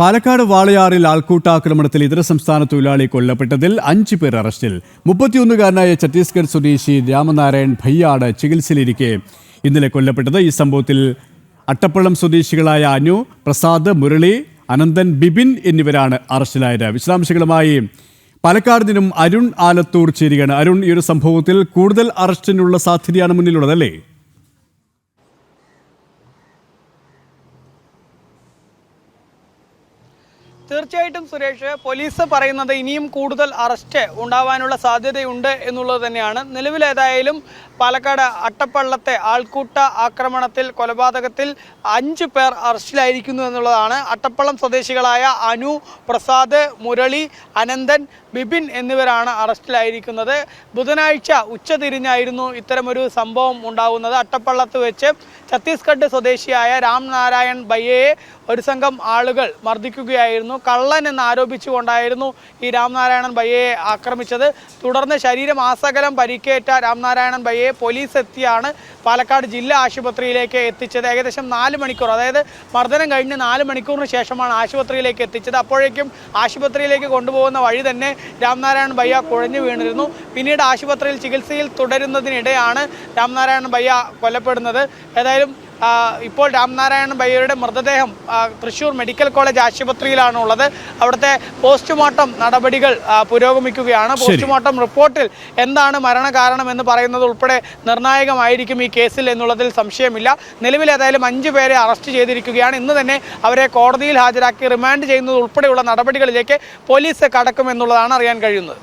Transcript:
പാലക്കാട് വാളയാറിൽ ആൾക്കൂട്ടാക്രമണത്തിൽ ഇതര സംസ്ഥാന തൊഴിലാളി കൊല്ലപ്പെട്ടതിൽ അഞ്ചു പേർ അറസ്റ്റിൽ. മുപ്പത്തിയൊന്നുകാരനായ ഛത്തീസ്ഗഡ് സ്വദേശി രാമനാരായൺ ഭയ്യാട് ചികിത്സയിലിരിക്കെ. ഇന്നലെ കൊല്ലപ്പെട്ടത് ഈ സംഭവത്തിൽ അട്ടപ്പള്ളം സ്വദേശികളായ അനു പ്രസാദ് മുരളി അനന്തൻ ബിബിൻ എന്നിവരാണ് അറസ്റ്റിലായത്. വിശദാംശങ്ങളുമായി പാലക്കാട് നിന്നും അരുൺ ആലത്തൂർ ചേരുകയാണ്. അരുൺ ഈ ഒരു സംഭവത്തിൽ കൂടുതൽ അറസ്റ്റിനുള്ള സാധ്യതയാണ് മുന്നിലുള്ളത് അല്ലേ? തീർച്ചയായിട്ടും സുരേഷ് പോലീസ് പറയുന്നത് ഇനിയും കൂടുതൽ അറസ്റ്റ് ഉണ്ടാവാനുള്ള സാധ്യതയുണ്ട് എന്നുള്ളത് തന്നെയാണ്. നിലവിലേതായാലും പാലക്കാട് അട്ടപ്പള്ളത്തെ ആൾക്കൂട്ട ആക്രമണത്തിൽ കൊലപാതകത്തിൽ അഞ്ച് പേർ അറസ്റ്റിലായിരിക്കുന്നു എന്നുള്ളതാണ്. അട്ടപ്പള്ളം സ്വദേശികളായ അനു പ്രസാദ് മുരളി അനന്തൻ ബിപിൻ എന്നിവരാണ് അറസ്റ്റിലായിരിക്കുന്നത്. ബുധനാഴ്ച ഉച്ചതിരിഞ്ഞായിരുന്നു ഇത്തരമൊരു സംഭവം ഉണ്ടാകുന്നത് അട്ടപ്പള്ളത്ത് വെച്ച് ഛത്തീസ്ഗഡ് സ്വദേശിയായ രാംനാരായൺ ബയ്യയെ ഒരു സംഘം ആളുകൾ മർദ്ദിക്കുകയായിരുന്നു. കള്ളൻ എന്ന് ആരോപിച്ചുകൊണ്ടായിരുന്നു ഈ രാംനാരായണൻ ബയ്യയെ ആക്രമിച്ചത്. തുടർന്ന് ശരീരം ആസകലം പരിക്കേറ്റ രാംനാരായണൻ ബയ്യയെ പോലീസ് എത്തിയാണ് പാലക്കാട് ജില്ലാ ആശുപത്രിയിലേക്ക് എത്തിച്ചത്. ഏകദേശം നാല് മണിക്കൂർ അതായത് മർദ്ദനം കഴിഞ്ഞ് നാല് മണിക്കൂറിന് ശേഷമാണ് ആശുപത്രിയിലേക്ക് എത്തിച്ചത്. അപ്പോഴേക്കും ആശുപത്രിയിലേക്ക് കൊണ്ടുപോകുന്ന വഴി തന്നെ രാംനാരായണൻ ബയ്യ കുഴഞ്ഞു വീണിരുന്നു. പിന്നീട് ആശുപത്രിയിൽ ചികിത്സയിൽ തുടരുന്നതിനിടെയാണ് രാംനാരായണൻ ബയ്യ കൊല്ലപ്പെടുന്നത്. ഏതായാലും ഇപ്പോൾ രാംനാരായണൻ ബയ്യയുടെ മൃതദേഹം തൃശ്ശൂർ തൃശൂർ മെഡിക്കൽ കോളേജ് ആശുപത്രിയിലാണ് ഉള്ളത് അവിടുത്തെ പോസ്റ്റ്മോർട്ടം നടപടികൾ പുരോഗമിക്കുകയാണ്. പോസ്റ്റ്മോർട്ടം റിപ്പോർട്ടിൽ എന്താണ് മരണകാരണം എന്ന് പറയുന്നത് ഉൾപ്പെടെ നിർണായകമായിരിക്കും ഈ കേസിൽ എന്നുള്ളതിൽ സംശയമില്ല. നിലവിൽ ഏതായാലും അഞ്ചു പേരെ അറസ്റ്റ് ചെയ്തിരിക്കുകയാണ്. ഇന്ന് തന്നെ അവരെ കോടതിയിൽ ഹാജരാക്കി റിമാൻഡ് ചെയ്യുന്നത് ഉൾപ്പെടെയുള്ള നടപടികളിലേക്ക് പോലീസ് കടക്കുമെന്നുള്ളതാണ് അറിയാൻ കഴിയുന്നത്.